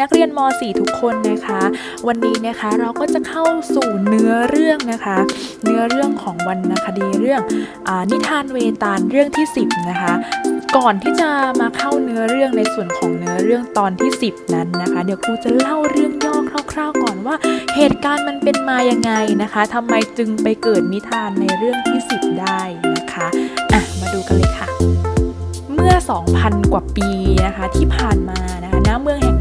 นักเรียนม .4 ทุกคนนะคะ วันนี้นะคะเราก็จะเข้าสู่เนื้อเรื่องนะคะ เนื้อเรื่องของวรรณคดีเรื่องอนิทานเวตาลเรื่องที่ 10 นะคะ ก่อนที่จะมาเข้าเนื้อเรื่องในส่วนของเนื้อเรื่องตอนที่ 10 นั้นนะคะ เดี๋ยวครูจะเล่าเรื่องย่อคร่าวๆก่อนว่าเหตุการณ์มันเป็นมายังไงนะคะทำไมจึงไปเกิดนิทานในเรื่องที่ 10 ได้นะคะอะมาดูกันเลยค่ะ เมื่อ 2,000 กว่าปีนะคะที่ผ่านมานะคะณเมืองแห่ง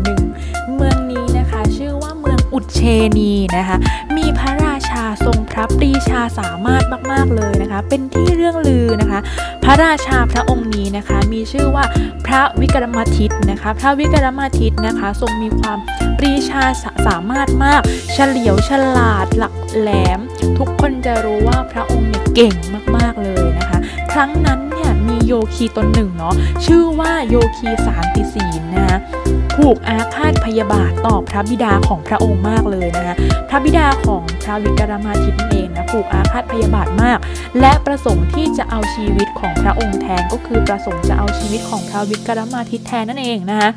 ชื่อว่าเมืองอุดเชนีนะคะ มีพระราชาทรงพระปรีชาสามารถมาก ๆ เลยนะคะ เป็นที่เรื่องลือนะคะ พระราชาพระองค์นี้นะคะ มีชื่อว่าพระวิกรมาทิตนะคะ พระวิกรมาทิตนะคะ ทรงมีความปรีชาสาสามารถมาก เฉลียวฉลาดหลักแหลม ทุกคนจะรู้ว่าพระองค์เนี่ยเก่งมาก ๆ เลยนะคะ ครั้งนั้นเนี่ยมีโยคีตนหนึ่งเนาะ ชื่อว่าโยคีสารติศีลนะคะ ผูกอาฆาตพยาบาทต่อพระบิดาของพระองค์มากเลยนะคะพระบิดาของพระวิกรมาทิตนั่นเองนะผูกอาฆาตพยาบาทมาก และประสงค์ที่จะเอาชีวิตของพระองค์แทนก็คือประสงค์จะเอาชีวิตของพระวิกรมาทิตย์แทนนั่นเองนะคะ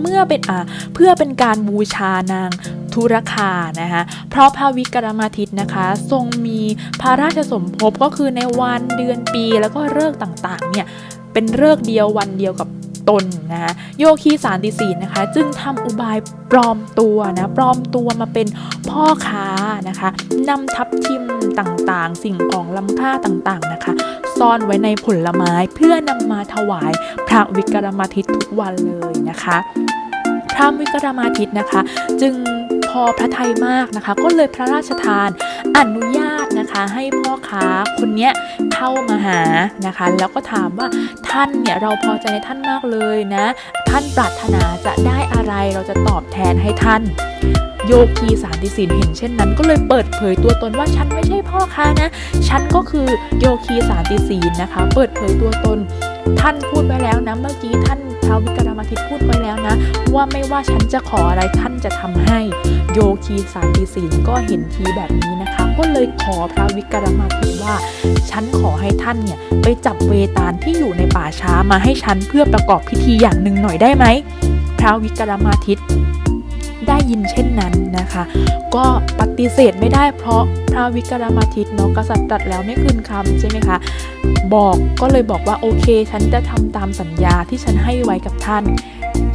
เมื่อเป็นอ่าเพื่อเป็นการบูชานางทุรคานะคะเพราะพระวิกรมาทิตย์นะคะ ทรงมีพระราชสมภพก็คือในวันเดือนปีแล้วก็เลิกต่างๆเนี่ยเป็นเลิกเดียววันเดียวกับ ตนนะคะโยคีสารติศีนะคะ จึงทำอุบายปลอมตัวนะปลอมตัวมาเป็นพ่อค้านะคะนำทับทิมต่างๆ สิ่งของล้ำค่าต่างๆนะคะ ซ่อนไว้ในผลไม้เพื่อนำมาถวายพระวิกรมาทิตทุกวันเลยนะคะพระวิกรมาทิตนะคะ จึงพอพระไทยมากนะคะ ก็เลยพระราชทานอนุญาต นะคะ ให้พ่อค้าคนเนี้ยเข้ามาหานะคะ แล้วก็ถามว่าท่านเนี่ยเราพอใจในท่านมากเลยนะ ท่านปรารถนาจะได้อะไรเราจะตอบแทนให้ท่านโยคีสารติสินเห็นเช่นนั้นก็เลยเปิดเผยตัวตนว่าฉันไม่ใช่พ่อค้านะ ฉันก็คือโยคีสารติศีลนะคะ เปิดเผยตัวตน ท่านพูดไว้แล้วนะเมื่อกี้ท่าน พระวิกรมทิตพูดไว้แล้วนะ ว่าไม่ว่าฉันจะขออะไรท่านจะทำให้ โยคีสารติศีลก็เห็นทีแบบนี้นะคะ ก็เลยขอพระวิกรมทิตว่า ฉันขอให้ท่านเนี่ยไปจับเวตาลที่อยู่ในป่าช้ามาให้ฉันเพื่อประกอบพิธีอย่างหนึ่งหน่อยได้ไหมพระวิกรมาทิต ได้ยินเช่นนั้นนะคะ ก็ปฏิเสธไม่ได้เพราะพระวิกรมาทิตเนาะกษัตริย์ตรัสแล้วไม่คืนคำใช่ไหมคะ บอกก็เลยบอกว่าโอเค ฉันจะทำตามสัญญาที่ฉันให้ไว้กับท่าน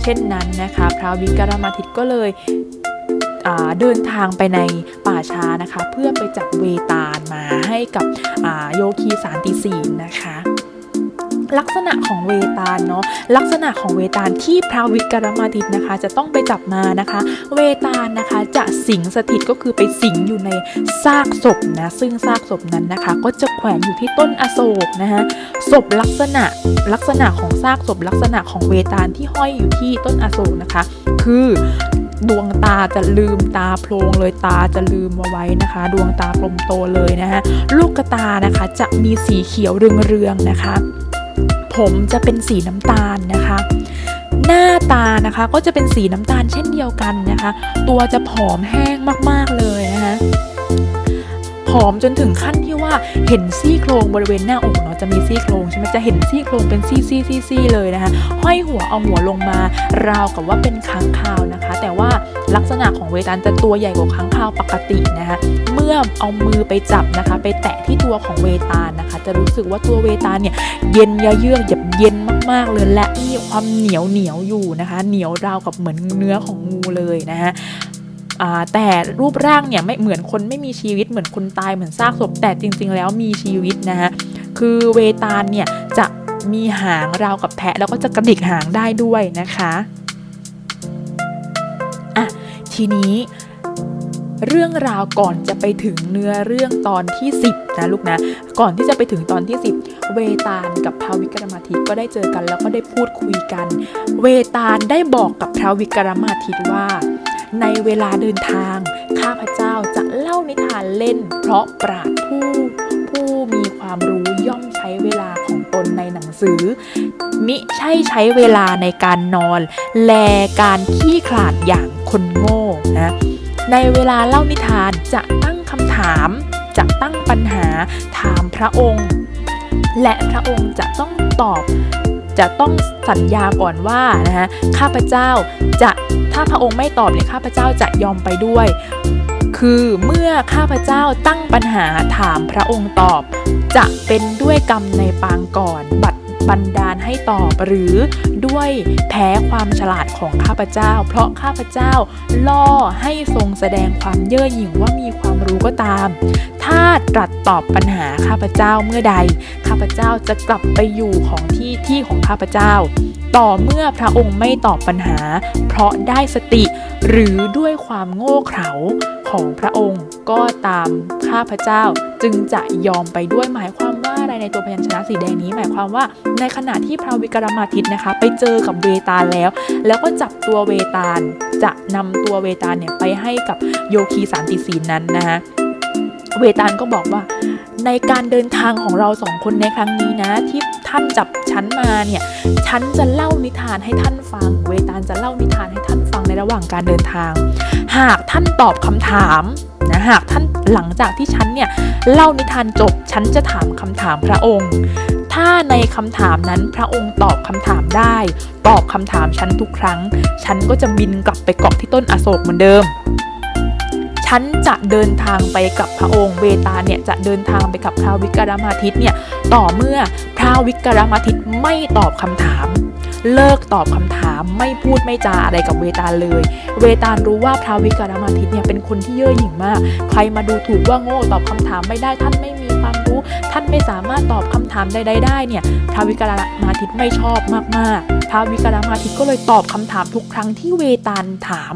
เช่นนั้นนะคะ พระวิกรมาทิตย์ก็เลยเดินทางไปในป่าช้านะคะ เพื่อไปจับเวตาลมาให้กับโยคีสารติศีลนะคะ ลักษณะของเวตาลเนาะลักษณะของเวตาลที่พระวิกรมาทิตนะคะ จะต้องไปจับมานะคะ เวตาลนะคะจะสิงสถิตก็คือไปสิงอยู่ในซากศพนะซึ่งซากศพนั้นนะคะ ก็จะแขวนอยู่ที่ต้นอโศกนะคะศพลักษณะลักษณะของซากศพลักษณะของเวตาลที่ห้อยอยู่ที่ต้นอโศกนะคะ คือดวงตาจะลืมตาโพลงเลยตาจะลืมเอาไว้นะคะ ดวงตากลมโตเลยนะคะลูกตานะคะจะมีสีเขียวเรืองๆนะคะ ผมจะเป็นสีน้ำตาลนะคะ หน้าตานะคะก็จะเป็นสีน้ำตาลเช่นเดียวกันนะคะ ตัวจะผอมแห้งมากๆเลยนะคะผอมจนถึงขั้นที่ว่าเห็นซี่โครงบริเวณหน้าอกเนาะจะมีซี่โครงใช่ไหมจะเห็นซี่โครงเป็นซี่ซี่ซี่ซี่เลยนะคะห้อยหัวเอาหัวลงมาราวกับว่าเป็นค้างคาวนะคะ แต่ว่าลักษณะของเวตาลจะตัวใหญ่กว่าค้างคาวปกตินะคะเมื่อเอามือไปจับนะคะ ไปแตะที่ตัวของเวตาลน จะรู้สึกว่าตัวเวตาลเนี่ยเย็นยะเยือกแบบเย็นมากๆเลยและมีความเหนียวเหนียวอยู่นะคะ เหนียวราวกับเหมือนเนื้อของงูเลยนะคะแต่รูปร่างเนี่ยไม่เหมือนคนไม่มีชีวิตเหมือนคนตายเหมือนซากศพแต่จริง ๆ แล้วมีชีวิตนะคะคือเวตาลเนี่ยจะมีหางราวกับแพะ แล้วก็จะกระดิกหางได้ด้วยนะคะอะทีนี้ เรื่องราวก่อนจะไปถึงเนื้อเรื่องตอนที่ 10 นะลูกนะ ก่อนที่จะไปถึงตอนที่ 10 เวตาลกับพระวิกรมาทิตก็ได้เจอกันแล้วก็ได้พูดคุยกัน เวตาลได้บอกกับพระวิกรมาทิตว่า ในเวลาเดินทาง ข้าพเจ้าจะเล่านิทานเล่น เพราะปราดผู้ผู้มีความรู้ย่อมใช้เวลาของตนในหนังสือ มิใช่ใช้เวลาในการนอน แลการขี้ขลาดอย่างคนโง่นะ ในเวลาเล่านิทานจะตั้งคำถาม จะตั้งปัญหาถามพระองค์ และพระองค์จะต้องตอบ จะต้องสัญญาก่อนว่านะฮะข้าพเจ้าจะถ้าพระองค์ไม่ตอบเนี่ยข้าพเจ้าจะยอมไปด้วย คือเมื่อข้าพเจ้าตั้งปัญหาถามพระองค์ตอบ จะเป็นด้วยกรรมในปางก่อนบัด บันดาลให้ตอบหรือด้วยแพ้ความฉลาดของข้าพเจ้า เพราะข้าพเจ้าล่อให้ทรงแสดงความเย่อหยิ่งว่ามีความรู้ก็ตาม ถ้าตรัสตอบปัญหาข้าพเจ้าเมื่อใด ข้าพเจ้าจะกลับไปอยู่ของที่ที่ของข้าพเจ้า ต่อเมื่อพระองค์ไม่ตอบปัญหา เพราะได้สติหรือด้วยความโง่เขลาของพระองค์ก็ตามข้าพเจ้าจึงจะยอมไปด้วยหมายความว่า อะไรในตัวพยัญชนะสีแดงนี้ หมายความว่าในขณะที่พระวิกรมาทิตนะคะ ไปเจอกับเวตาลแล้ว แล้วก็จับตัวเวตาลจะนำตัวเวตาลเนี่ยไปให้กับโยคีสารติศีนั้นนะคะเวตาลก็บอกว่าในการเดินทางของเราสองคนในครั้งนี้นะ ที่ท่านจับฉันมาเนี่ยฉันจะเล่านิทานให้ท่านฟัง เวตาลจะเล่านิทานให้ท่านฟังในระหว่างการเดินทาง หากท่านตอบคำถาม หากท่านหลังจากที่ฉันเนี่ยเล่านิทานจบฉันจะถามคำถามพระองค์ ถ้าในคำถามนั้นพระองค์ตอบคำถามได้ ตอบคำถามฉันทุกครั้ง ฉันก็จะบินกลับไปเกาะที่ต้นอโศกเหมือนเดิมฉันจะเดินทางไปกับพระองค์เวตาเนี่ยจะเดินทางไปกับพระวิกรมาทิตเนี่ยต่อเมื่อพระวิกรมาทิตไม่ตอบคำถาม เลิกตอบคำถามไม่พูดไม่จาอะไรกับเวตาลเลย เวตาลรู้ว่าพระวิกรมาทิตเนี่ยเป็นคนที่เย่อหยิ่งมาก ใครมาดูถูกว่าโง่ตอบคำถามไม่ได้ท่านไม่มีความรู้ ท่านไม่สามารถตอบคำถามใดๆได้เนี่ยพระวิกรมาทิตไม่ชอบมากๆ พระวิกรมาทิตก็เลยตอบคำถามทุกครั้งที่เวตาลถาม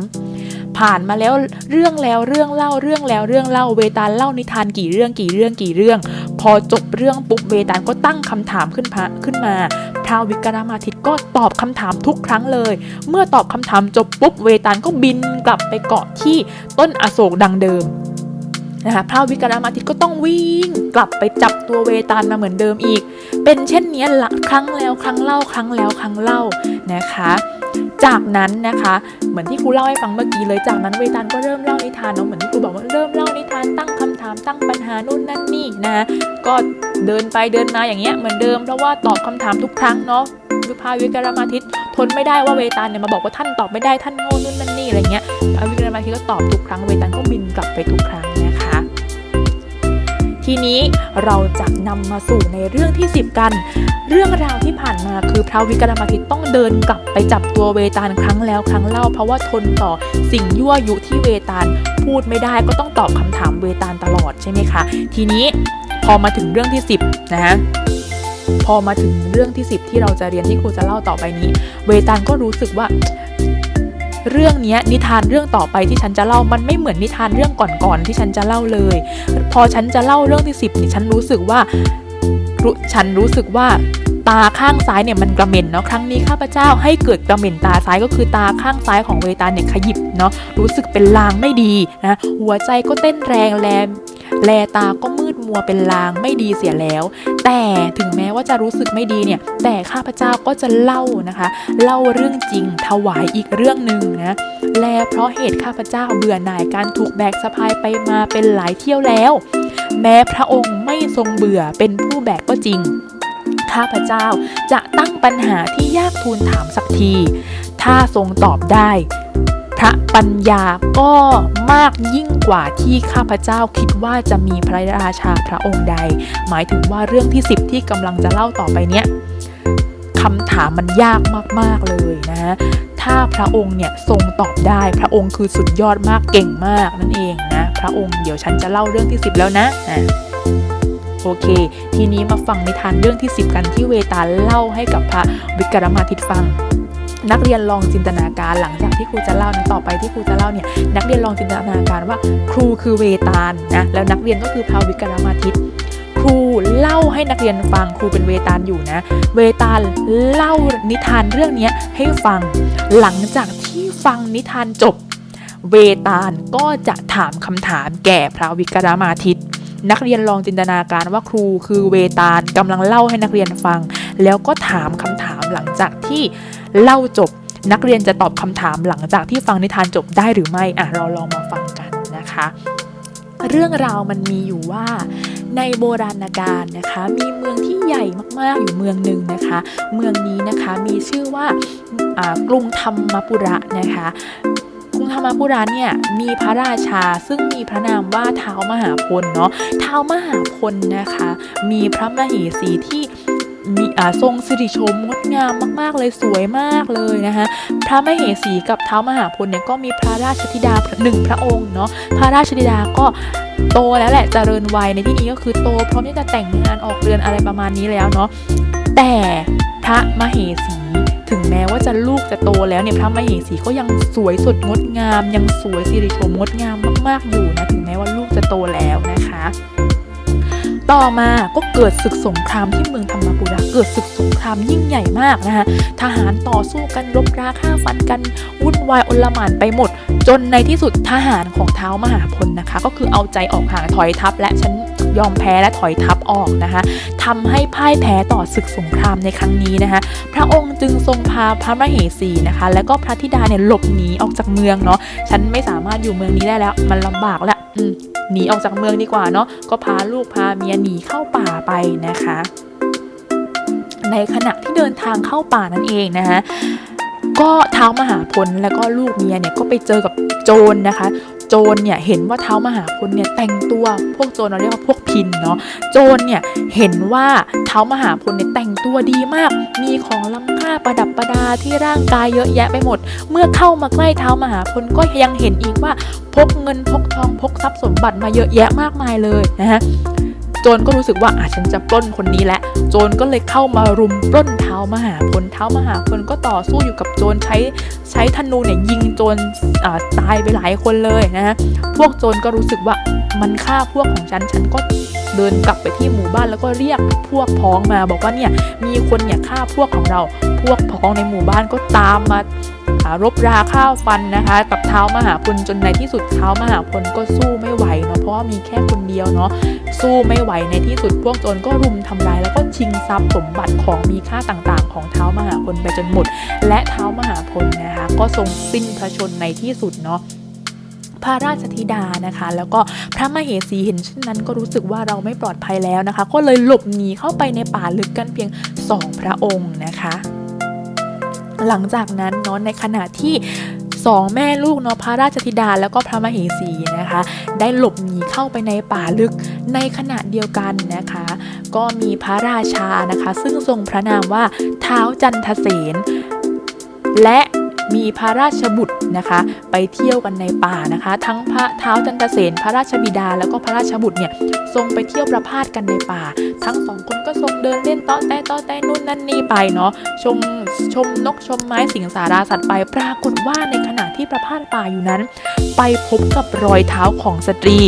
ผ่านมาแล้วเรื่องแล้วเรื่องเล่าเรื่องแล้วเรื่องเล่าเวตาลเล่านิทานกี่เรื่องกี่เรื่องกี่เรื่อง พอจบเรื่องปุ๊บเวตาลก็ตั้งคำถามขึ้นพระขึ้นมา พระวิกรมาทิตก็ตอบคำถามทุกครั้งเลย เมื่อตอบคำถามจบปุ๊บเวตาลก็บินกลับไปเกาะที่ต้นอโศกดังเดิมนะคะพระวิกรมาทิตก็ต้องวิ่งกลับไปจับตัวเวตาลมาเหมือนเดิมอีก เป็นเช่นนี้ละครั้งแล้วครั้งเล่าครั้งแล้วครั้งเล่านะคะ จากนั้นนะคะ เหมือนที่ครูเล่าให้ฟังเมื่อกี้เลยจากนั้นเวตาลก็เริ่มเล่านิทานเนาะเหมือนที่ครูบอกว่าเริ่มเล่านิทานตั้งคำถามตั้งปัญหานู่นนั่นนี่นะก็เดินไปเดินมาอย่างเงี้ยเหมือนเดิมเพราะว่าตอบคำถามทุกครั้งเนาะวิพาวิกรมาทิตทนไม่ได้ว่าเวตาลเนี่ยมาบอกว่าท่านตอบไม่ได้ท่านโง่นู่นนั่นนี่อะไรเงี้ยพระวิกรมาทิตก็ตอบทุกครั้งเวตาลก็บินกลับไปทุกครั้ง ทีนี้เราจะนำมาสู่ในเรื่องที่ 10 กัน เรื่องราวที่ผ่านมาคือพระวิกรมาทิตต้องเดินกลับไปจับตัวเวตาลครั้งแล้วครั้งเล่า เพราะว่าทนต่อสิ่งยั่วยุที่เวตาลพูดไม่ได้ก็ต้องตอบคำถามเวตาลตลอดใช่ไหมคะ ทีนี้พอมาถึงเรื่องที่ 10 นะฮะพอมาถึงเรื่องที่ 10 ที่เราจะเรียนที่ครูจะเล่าต่อไปนี้ เวตาลก็รู้สึกว่า เรื่องนี้นิทานเรื่องต่อไปที่ฉันจะเล่ามันไม่เหมือนนิทานเรื่องก่อนๆที่ฉันจะเล่าเลย พอฉันจะเล่าเรื่องที่สิบนี่ฉันรู้สึกว่าฉันรู้สึกว่าตาข้างซ้ายเนี่ยมันกระเหม็นเนาะครั้งนี้ข้าพเจ้าให้เกิดกระเหม็นตาซ้ายก็คือตาข้างซ้ายของเวตาลเนี่ยขยิบเนาะรู้สึกเป็นลางไม่ดีนะหัวใจก็เต้นแรงแลม แลตาก็มืดมัวเป็นลางไม่ดีเสียแล้ว แต่ถึงแม้ว่าจะรู้สึกไม่ดีเนี่ย แต่ข้าพเจ้าก็จะเล่านะคะ เล่าเรื่องจริงถวายอีกเรื่องหนึ่งนะและเพราะเหตุข้าพเจ้าเบื่อหน่ายการถูกแบกสะพายไปมาเป็นหลายเที่ยวแล้ว แม้พระองค์ไม่ทรงเบื่อเป็นผู้แบกก็จริง ข้าพเจ้าจะตั้งปัญหาที่ยากทูลถามสักที ถ้าทรงตอบได้ ระปัญญาก็มากยิ่งกว่าที่ข้าพเจ้าคิดว่าจะมีพระราชาพระองค์ใด หมายถึงว่าเรื่องที่ 10 ที่กำลังจะเล่าต่อไปเนี้ยคำถามมันยากมาก ๆ เลยนะ ถ้าพระองค์เนี่ยทรงตอบได้พระองค์คือสุดยอดมากเก่งมากนั่นเองนะ พระองค์เดี๋ยวฉันจะเล่าเรื่องที่ 10 แล้วนะอะโอเค ทีนี้มาฟังนิทานเรื่องที่ 10 กันที่เวตาลเล่าให้กับพระวิกรมาทิตฟัง นักเรียนลองจินตนาการหลังจากที่ครูจะเล่านะต่อไปที่ครูจะเล่าเนี่ยนักเรียนลองจินตนาการว่า ครูคือเวตาลนะแล้วนักเรียนก็คือพระวิกรมาทิตครูเล่าให้นักเรียนฟังครูเป็นเวตาลอยู่นะ เวตาลเล่านิทานเรื่องนี้ให้ฟัง หลังจากที่ฟังนิทานจบ เวตาลก็จะถามคำถามแก่พระวิกรมาทิตนักเรียนลองจินตนาการว่าครูคือเวตาลกำลังเล่าให้นักเรียนฟัง แล้วก็ถามคำถามหลังจากที่ เล่าจบ นักเรียนจะตอบคำถามหลังจากที่ฟังนิทานจบได้หรือไม่อะเราลองมาฟังกันนะคะ เรื่องราวมันมีอยู่ว่าในโบราณกาลนะคะ มีเมืองที่ใหญ่มากๆอยู่เมืองหนึ่งนะคะ เมืองนี้นะคะมีชื่อว่ากรุงธรรมปุระนะคะกรุงธรรมปุระเนี่ยมีพระราชาซึ่งมีพระนามว่าเท้ามหาพลเนาะเท้ามหาพลนะคะ มีพระมเหสีที่ มีอ่าทรงสิริโฉมงดงามมากๆ เลยสวยมากเลยนะคะพระมเหสีกับเท้ามหาพลเนี่ยก็มีพระราชธิดาหนึ่งพระองค์เนาะพระราชธิดาก็โตแล้วแหละเจริญวัยในที่นี้ก็คือโตพร้อมที่จะแต่งงานออกเรือนอะไรประมาณนี้แล้วเนาะแต่พระมเหสีถึงแม้ว่าจะลูกจะโตแล้วเนี่ยพระมเหสีก็ยังสวยสดงดงาม ยังสวยสิริโฉมงดงามมากๆอยู่นะถึงแม้ว่าลูกจะโตแล้วนะคะ ต่อมาก็เกิดศึกสงครามที่เมืองธรรมปุระเกิดศึกสงครามยิ่งใหญ่มากนะคะทหารต่อสู้กันรบราฆ่าฟันกันวุ่นวายอลหม่านไปหมด จนในที่สุดทหารของเท้ามหาพลนะคะ ก็คือเอาใจออกห่างถอยทัพและชั้น ยอมแพ้และถอยทัพออกนะคะทำให้พ่ายแพ้ต่อศึกสงครามในครั้งนี้นะคะ พระองค์จึงทรงพาพระมเหสีนะคะ และก็พระธิดาเนี่ยหลบหนีออกจากเมืองเนาะฉันไม่สามารถอยู่เมืองนี้ได้แล้ว มันลำบากแล้วหนีออกจากเมืองดีกว่าเนาะก็พาลูกพาเมียหนีเข้าป่าไปนะคะ ในขณะที่เดินทางเข้าป่านั่นเองนะคะก็เท้ามหาพลและก็ลูกเมียเนี่ยก็ไปเจอกับโจรนะคะ โจรเนี่ยเห็นว่าเท้ามหาพลเนี่ยแต่งตัวพวกโจรเราเรียกว่าพวกพินเนาะโจรเนี่ยเห็นว่าเท้ามหาพลเนี่ยแต่งตัวดีมาก มีของล้ำค่าประดับประดาที่ร่างกายเยอะแยะไปหมด เมื่อเข้ามาใกล้เท้ามหาพลก็ยังเห็นอีกว่าพกเงินพกทองพกทรัพย์สมบัติมาเยอะแยะมากมายเลยนะฮะ โจรก็รู้สึกว่าอะฉันจะปล้นคนนี้แหละ โจรก็เลยเข้ามารุมปล้นเท้ามหาพลเท้ามหาพลก็ต่อสู้อยู่กับโจรใช้ใช้ธนูเนี่ยยิงโจรตายไปหลายคนเลยนะฮะพวกโจรก็รู้สึกว่ามันฆ่าพวกของฉันฉันก็เดินกลับไปที่หมู่บ้านแล้วก็เรียกพวกพ้องมาบอกว่าเนี่ยมีคนเนี่ยฆ่าพวกของเรา พวกพ้องในหมู่บ้านก็ตามมา รบราข้าวฟันนะคะ กับเท้ามหาพลจนในที่สุดเท้ามหาพลก็สู้ไม่ไหวเนาะเพราะว่ามีแค่คนเดียวเนาะสู้ไม่ไหวในที่สุดพวกโจรก็รุมทำร้ายแล้วก็ชิงทรัพย์สมบัติของมีค่าต่างๆ ของเท้ามหาพลไปจนหมด และเท้ามหาพลนะคะก็ทรงสิ้นพระชนในที่สุดเนาะพระราชธิดานะคะ แล้วก็พระมเหสีเห็นเช่นนั้นก็รู้สึกว่าเราไม่ปลอดภัยแล้วนะคะ ก็เลยหลบหนีเข้าไปในป่าลึกกันเพียงสองพระองค์นะคะ หลังจากนั้นเนาะในขณะที่สองแม่ลูกเนาะพระราชธิดาแล้วก็พระมเหสีนะคะ ได้หลบหนีเข้าไปในป่าลึกในขณะเดียวกันนะคะ ก็มีพระราชานะคะ ซึ่งทรงพระนามว่าเท้าจันทเสนและ มีพระราชบุตรนะคะ ไปเที่ยวกันในป่านะคะ ทั้งพระเท้าจันทเสนพระราชบิดา แล้วก็พระราชบุตรเนี่ยทรงไปเที่ยวประพาสกันในป่า ทั้งสองคนก็ทรงเดินเล่นเตาะแต้เตาะแต้นู่นนั่นนี่ไปเนาะชมชมนกชมไม้สิงสาราสัตว์ไปปรากฏว่าในขณะที่ประพาสป่าอยู่นั้น ไปพบกับรอยเท้าของสตรี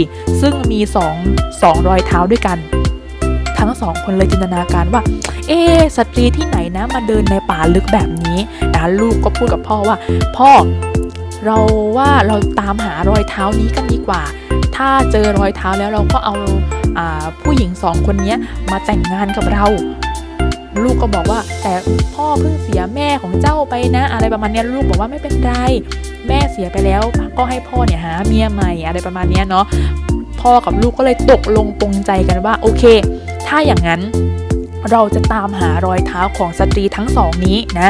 ซึ่งมีสองสองรอยเท้าด้วยกัน ทั้งสองคนเลยจินตนาการว่า เอ๊สตรีที่ไหนนะมาเดินในป่าลึกแบบนี้นะลูกก็พูดกับพ่อว่า พ่อเราว่าเราตามหารอยเท้านี้กันดีกว่า ถ้าเจอรอยเท้าแล้วเราก็เอาอาผู้หญิงสองคนนี้มาแต่งงานกับเรา ลูกก็บอกว่า แต่พ่อเพิ่งเสียแม่ของเจ้าไปนะ อะไรประมาณนี้ลูกบอกว่าไม่เป็นไร แม่เสียไปแล้ว ก็ให้พ่อเนี่ยหาเมียใหม่อะไรประมาณนี้เนาะพ่อกับลูกก็เลยตกลงปรงใจกันว่าโอเค ถ้าอย่างนั้นเราจะตามหารอยเท้าของสตรีทั้งสองนี้นะ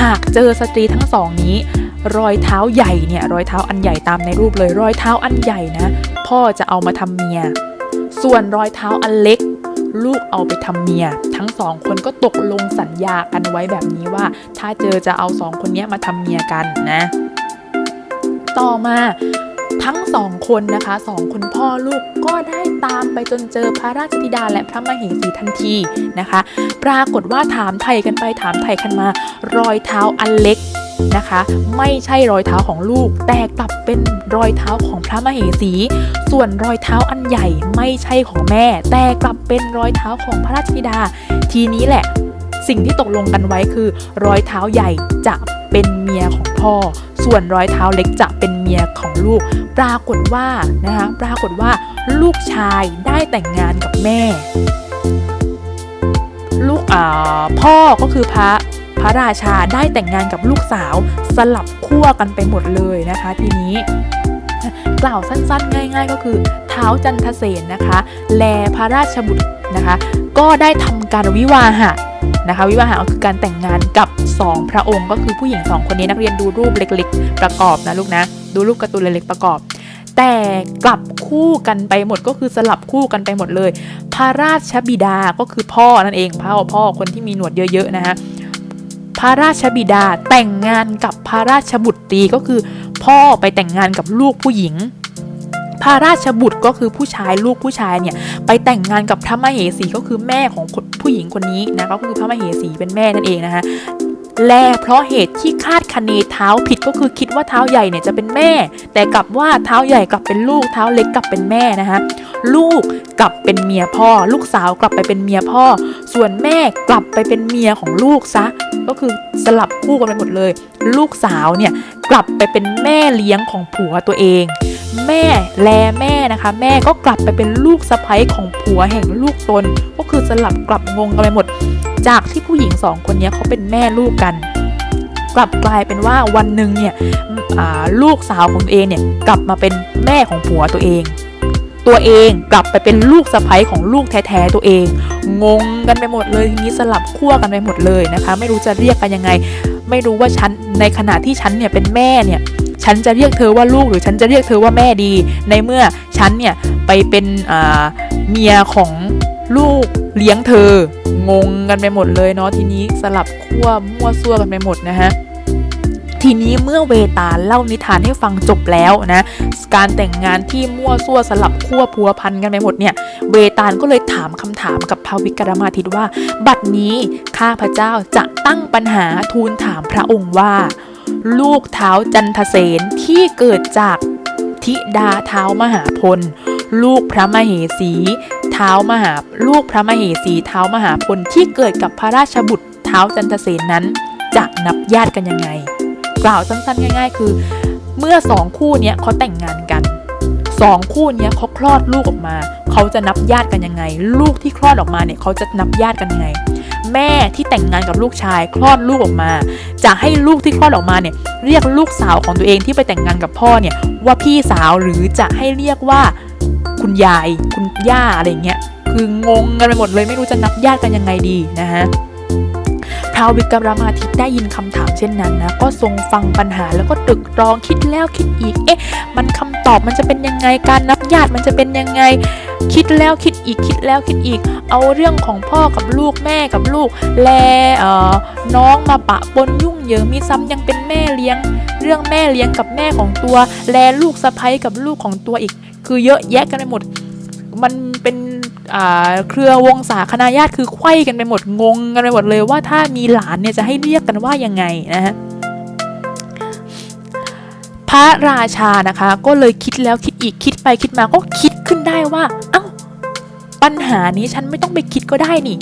หากเจอสตรีทั้งสองนี้ รอยเท้าใหญ่เนี่ย รอยเท้าอันใหญ่ตามในรูปเลย รอยเท้าอันใหญ่นะ พ่อจะเอามาทำเมีย ส่วนรอยเท้าอันเล็ก ลูกเอาไปทำเมีย ทั้งสองคนก็ตกลงสัญญากันไว้แบบนี้ว่า ถ้าเจอจะเอาสองคนนี้มาทำเมียกันนะ ต่อมา ทั้งสองคนนะคะสองคนพ่อลูกก็ได้ตามไปจนเจอพระราชธิดาและพระมเหสีทันทีนะคะ ปรากฏว่าถามไทยกันไปถามไทยกันมา รอยเท้าอันเล็กนะคะ ไม่ใช่รอยเท้าของลูก แต่กลับเป็นรอยเท้าของพระมเหสี ส่วนรอยเท้าอันใหญ่ไม่ใช่ของแม่ แต่กลับเป็นรอยเท้าของพระราชธิดา ทีนี้แหละ สิ่งที่ตกลงกันไว้คือรอยเท้าใหญ่จะเป็นเมียของพ่อ ส่วนรอยเท้าเล็กจะเป็นเมียของลูก ปรากฏว่านะคะปรากฏว่าลูกชายได้แต่งงานกับแม่ ลูกอ่าพ่อก็คือพระพระราชาได้แต่งงานกับลูกสาวสลับขั้วกันไปหมดเลยนะคะทีนี้กล่าวสั้นๆ ง่าย ๆ ก็คือเท้าจันทเสนนะคะ แลพระราชบุตรนะคะ ก็ได้ทำการวิวาหะ นะคะ วิวาหะก็คือการแต่งงานกับสองพระองค์ ก็คือผู้หญิงสองคนนี้นักเรียนดูรูปเล็กๆ ประกอบนะลูกนะ ดูรูปการ์ตูนเล็กๆประกอบ แต่กลับคู่กันไปหมดก็คือสลับคู่กันไปหมดเลย พระราชบิดาก็คือพ่อนั่นเองพ่อพ่อคนที่มีหนวดเยอะๆนะฮะพระราชบิดาแต่งงานกับพระราชบุตรีก็คือพ่อไปแต่งงานกับลูกผู้หญิงพระราชบุตรก็คือผู้ชายลูกผู้ชายเนี่ยไปแต่งงานกับพระมเหสีก็คือแม่ของคน ผู้หญิงคนนี้นะก็คือพระมเหสีเป็นแม่นั่นเองนะคะแลเพราะเหตุที่คาดคะเนเท้าผิดก็คือคิดว่าเท้าใหญ่เนี่ยจะเป็นแม่ แต่กลับว่าเท้าใหญ่กลับเป็นลูกเท้าเล็กกลับเป็นแม่นะคะลูกกลับเป็นเมียพ่อ ลูกสาวกลับไปเป็นเมียพ่อ ส่วนแม่กลับไปเป็นเมียของลูกซะก็คือสลับคู่กันไปหมดเลย ลูกสาวเนี่ยกลับไปเป็นแม่เลี้ยงของผัวตัวเอง แม่แลแม่นะคะ แม่ก็กลับไปเป็นลูกสะใภ้ของผัวแห่งลูกตน ก็คือสลับกลับงงกันไปหมด จากที่ผู้หญิงสองคนนี้เขาเป็นแม่ลูกกัน กลับกลายเป็นว่าวันหนึ่งเนี่ยลูกสาวของตัวเองเนี่ยกลับมาเป็นแม่ของผัวตัวเอง ตัวเองกลับไปเป็นลูกสะใภ้ของลูกแท้ๆตัวเอง งงกันไปหมดเลยทีนี้สลับขั้วกันไปหมดเลยนะคะ ไม่รู้จะเรียกกันยังไง ไม่รู้ว่าฉันในขณะที่ฉันเนี่ยเป็นแม่เนี่ย ฉันจะเรียกเธอว่าลูกหรือฉันจะเรียกเธอว่าแม่ดี ในเมื่อฉันเนี่ยไปเป็นเมียของลูกเลี้ยงเธอ งงกันไปหมดเลยเนาะทีนี้สลับขั้วมั่วซั่วกันไปหมดนะฮะทีนี้เมื่อเวตาลเล่านิทานให้ฟังจบแล้วนะการแต่งงานที่มั่วซั่วสลับขั้วพัวพันกันไปหมดเนี่ย เวตาลก็เลยถามคำถามกับพระวิกรมาทิตว่า บัดนี้ข้าพระเจ้าจะตั้งปัญหาทูลถามพระองค์ว่า ลูกเท้าจันทเสนที่เกิดจากธิดาเท้ามหาพล ลูกพระมเหสีเท้ามหาลูกพระมเหสีเท้ามหาพลที่เกิดกับพระราชบุตรเท้าจันทเสนนั้นจะนับญาติกันยังไง กล่าวสั้นๆง่าย ๆ คือ เมื่อสองคู่นี้เขาแต่งงานกันสองคู่นี้เขาคลอดลูกออกมา เขาจะนับญาติกันยังไง ลูกที่คลอดออกมาเนี่ยเขาจะนับญาติกันยังไง แม่ที่แต่งงานกับลูกชายคลอดลูกออกมา จะให้ลูกที่คลอดออกมาเนี่ยเรียกลูกสาวของตัวเองที่ไปแต่งงานกับพ่อเนี่ยว่าพี่สาวหรือจะให้เรียกว่าคุณยายคุณย่าอะไรเงี้ยคืองงกันไปหมดเลยไม่รู้จะนับญาติกันยังไงดีนะฮะ พระวิกรมาทิตได้ยินคำถามเช่นนั้นนะก็ทรงฟังปัญหาแล้วก็ตรึกตรองคิดแล้วคิดอีก เอ๊ะ มันคำตอบมันจะเป็นยังไงการนับญาติมันจะเป็นยังไง คิดแล้วคิดอีกคิดแล้วคิดอีก เอาเรื่องของพ่อกับลูกแม่กับลูก แลเอ่อน้องมาปะปนยุ่งเหยิงมีซ้ำยังเป็นแม่เลี้ยง เรื่องแม่เลี้ยงกับแม่ของตัว แลลูกสะใภ้กับลูกของตัวอีก คือเยอะแยะกันไปหมด มันเป็น เครือวงศาคณาญาติคือไขว้กันไปหมดงงกันไปหมดเลยว่าถ้ามีหลานเนี่ยจะให้เรียกกันว่ายังไงนะฮะพระราชานะคะ ก็เลยคิดแล้วคิดอีกคิดไปคิดมาก็คิดขึ้นได้ว่า เอ้า ปัญหานี้ฉันไม่ต้องไปคิดก็ได้นี่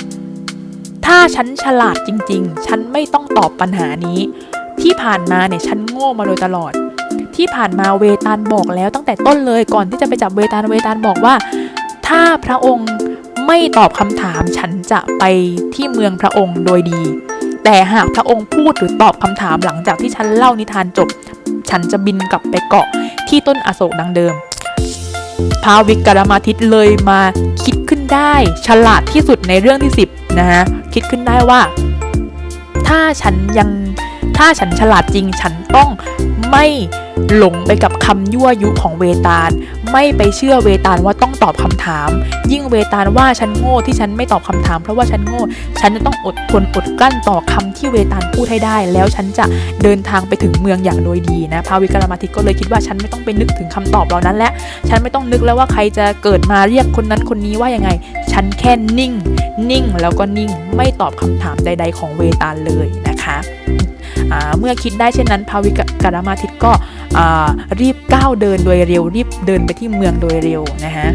ถ้าฉันฉลาดจริง ๆ ฉันไม่ต้องตอบปัญหานี้ ที่ผ่านมาเนี่ยฉันโง่มาโดยตลอด ที่ผ่านมาเวตาลบอกแล้วตั้งแต่ต้นเลยก่อนที่จะไปจับเวตาลเวตาลบอกว่า ถ้าพระองค์ไม่ตอบคำถามฉันจะไปที่เมืองพระองค์โดยดี แต่หากพระองค์พูดหรือตอบคำถามหลังจากที่ฉันเล่านิทานจบ ฉันจะบินกลับไปเกาะที่ต้นอโศกดังเดิมพระวิกรมาทิตเลยมาคิดขึ้นได้ฉลาดที่สุดในเรื่องที่ 10 นะฮะ คิดขึ้นได้ว่า ถ้าฉันยังถ้าฉันฉลาดจริงฉันต้องไม่ หลงไปกับคำยั่วยุของเวตาล ไม่ไปเชื่อเวตาลว่าต้องตอบคำถาม ยิ่งเวตาลว่าฉันโง่ที่ฉันไม่ตอบคำถาม เพราะว่าฉันโง่ ฉันจะต้องอดทนอดกลั้นต่อคำที่เวตาลพูดให้ได้ แล้วฉันจะเดินทางไปถึงเมืองอย่างโดยดีนะพาวิกรมาทิตก็เลยคิดว่าฉันไม่ต้องไปนึกถึงคำตอบเหล่านั้นและฉันไม่ต้องนึกแล้วว่าใครจะเกิดมาเรียกคนนั้นคนนี้ว่ายังไง ฉันแค่นิ่ง นิ่งแล้วก็นิ่งไม่ตอบคำถามใด ๆ ของเวตาลเลยนะคะ เมื่อคิดได้เช่นนั้นพาวิกรมาทิตก็รีบก้าวเดินโดยเร็วรีบเดินไปที่เมืองโดยเร็วนะฮะ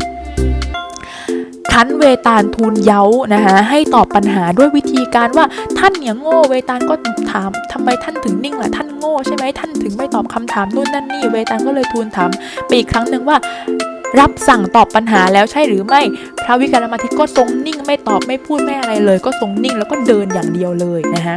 คันเวตาลทูลเย้านะคะให้ตอบปัญหาด้วยวิธีการว่าท่านเนี่ยโง่เวตาลก็ถามทำไมท่านถึงนิ่งล่ะท่านโง่ใช่ไหมท่านถึงไม่ตอบคำถามนู่นนั่นนี่เวตาลก็เลยทูลถามไปอีกครั้งหนึ่งว่า รับสั่งตอบปัญหาแล้วใช่หรือไม่พระวิกรมาทิตก็ทรงนิ่งไม่ตอบไม่พูดไม่อะไรเลย ก็ทรงนิ่งแล้วก็เดินอย่างเดียวเลยนะคะ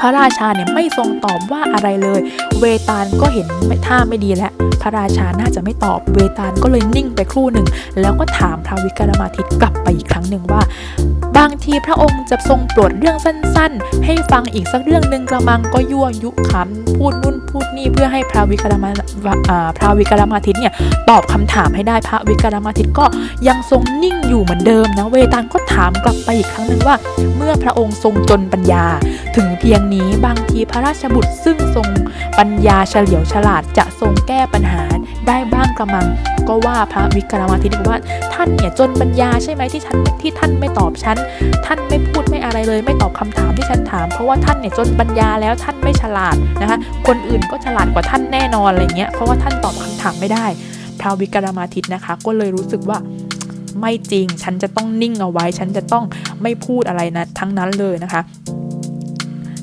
พระราชาเนี่ยไม่ทรงตอบว่าอะไรเลย เวตาลก็เห็นท่าไม่ดีแล้วพระราชาน่าจะไม่ตอบเวตาลก็เลยนิ่งไปครู่หนึ่ง แล้วก็ถามพระวิกรมาทิตกลับไปอีกครั้งหนึ่งว่า บางทีพระองค์จะทรงโปรดเรื่องสั้นๆ ให้ฟังอีกสักเรื่องหนึ่งกระมังก็ยั่วยุขำพูดนู่นพูดนี่เพื่อให้พระวิกรมาอ่าพระวิกรมาทิตเนี่ยตอบคำถามให้ได้พระวิกรมาทิตก็ยังทรงนิ่งอยู่เหมือนเดิมนะเวตาลก็ถามกลับไปอีกครั้งหนึ่งว่า เมื่อพระองค์ทรงจนปัญญา ถึงเพียงนี้บางทีพระราชบุตรซึ่งทรงปัญญาเฉลียวฉลาดจะทรงแก้ปัญหาได้บ้างกระมัง ก็ว่าพระวิกรมาทิตบอกว่า ท่านเนี่ยจนปัญญาใช่ไหมที่ฉันที่ท่านไม่ตอบฉันท่านไม่พูดไม่อะไรเลย ไม่ตอบคำถามที่ฉันถาม เพราะว่าท่านเนี่ยจนปัญญาแล้วท่านไม่ฉลาดนะคะ คนอื่นก็ฉลาดกว่าท่านแน่นอนอะไรเงี้ยเพราะว่าท่านตอบคำถามไม่ได้ พระวิกรมาทิต์นะคะ ก็เลยรู้สึกว่าไม่จริง ฉันจะต้องนิ่งเอาไว้ ฉันจะต้องไม่พูดอะไรนะทั้งนั้นเลยนะคะ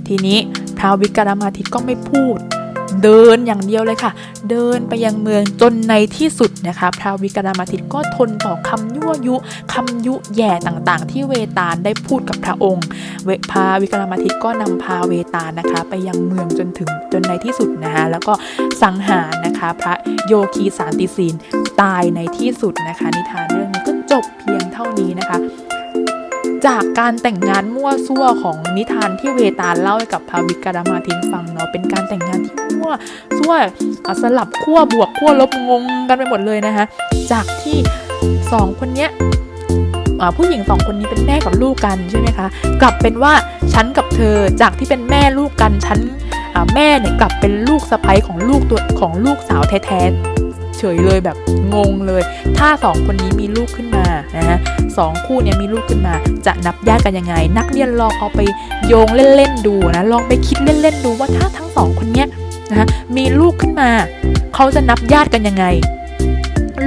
ทีนี้พระวิกรมาทิตก็ไม่พูด เดินอย่างเดียวเลยค่ะ เดินไปยังเมืองจนในที่สุดนะคะ พระวิกรมาทิตก็ทนต่อคำยั่วยุคำยุแย่ต่างๆ ที่เวตาลได้พูดกับพระองค์เวพาวิกรมาทิตก็นำพาเวตาลนะคะ ไปยังเมืองจนถึงจนในที่สุดนะคะแล้วก็สังหารนะคะ พระโยคีสารติศีลตายในที่สุดนะคะ นิทานเรื่องนี้ก็จบเพียงเท่านี้นะคะ จากการแต่งงานมั่วซั่วของนิทานที่เวตาลเล่าให้กับพาวิกรมาทินฟังเนาะเป็นการแต่งงานที่มั่วซั่วสลับขั้วบวกขั้วลบงงกันไปหมดเลยนะคะจากที่สองคนเนี้ยผู้หญิงสองคนนี้เป็นแม่กับลูกกันใช่ไหมคะกลับเป็นว่าฉันกับเธอจากที่เป็นแม่ลูกกันฉันแม่เนี่ยกลับเป็นลูกสะใภ้ของลูกตัวของลูกสาวแท้ๆเฉยเลยแบบงงเลย ถ้าสองคนนี้มีลูกขึ้น นะฮะสองคู่เนี้ยมีลูกขึ้นมาจะนับญาติกันยังไง นักเรียนลองเอาไปโยงเล่นๆดูนะลองไปคิดเล่นๆดูว่าถ้าทั้งสองคนเนี้ยนะฮะมีลูกขึ้นมา เขาจะนับญาติกันยังไง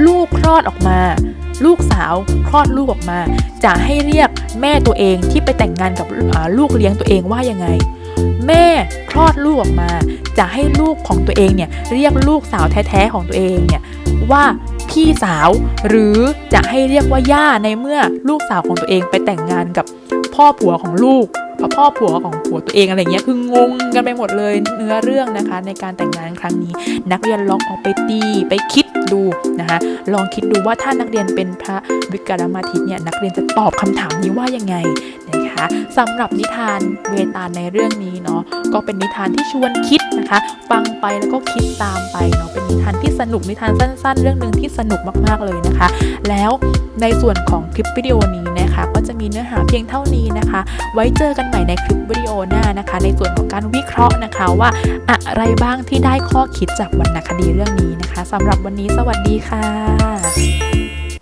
ลูกคลอดออกมา ลูกสาวคลอดลูกออกมา จะให้เรียกแม่ตัวเองที่ไปแต่งงานกับลูกเลี้ยงตัวเองว่ายังไง แม่คลอดลูกออกมา จะให้ลูกของตัวเองเนี่ยเรียกลูกสาวแท้ๆของตัวเองเนี่ยว่า พี่สาว หรือจะให้เรียกว่าย่าในเมื่อลูกสาวของตัวเองไปแต่งงานกับพ่อผัวของลูกพ่อผัวของผัวตัวเองอะไรเงี้ยคืองงกันไปหมดเลยเนื้อเรื่องนะคะ ในการแต่งงานครั้งนี้ นักเรียนลองเอาไปตีไปคิดดูนะคะลองคิดดูว่าถ้านักเรียนเป็นพระวิกรมาทิตเนี่ยนักเรียนจะตอบคำถามนี้ว่ายังไง นะคะสำหรับนิทานเวตาลในเรื่องนี้เนาะก็เป็นนิทานที่ชวนคิดนะคะ ฟังไปแล้วก็คิดตามไปเนาะเป็นนิทานที่สนุกนิทานสั้น ๆ เรื่องหนึ่งที่สนุกมากๆเลยนะคะ แล้วในส่วนของคลิปวิดีโอนี้นะคะ ก็จะมีเนื้อหาเพียงเท่านี้นะคะ ไว้เจอกันใหม่ในคลิปวิดีโอหน้านะคะ ในส่วนของการวิเคราะห์นะคะว่าอะไรบ้างที่ได้ข้อคิดจากวรรณคดีเรื่องนี้นะคะสำหรับวันนี้สวัสดีค่ะ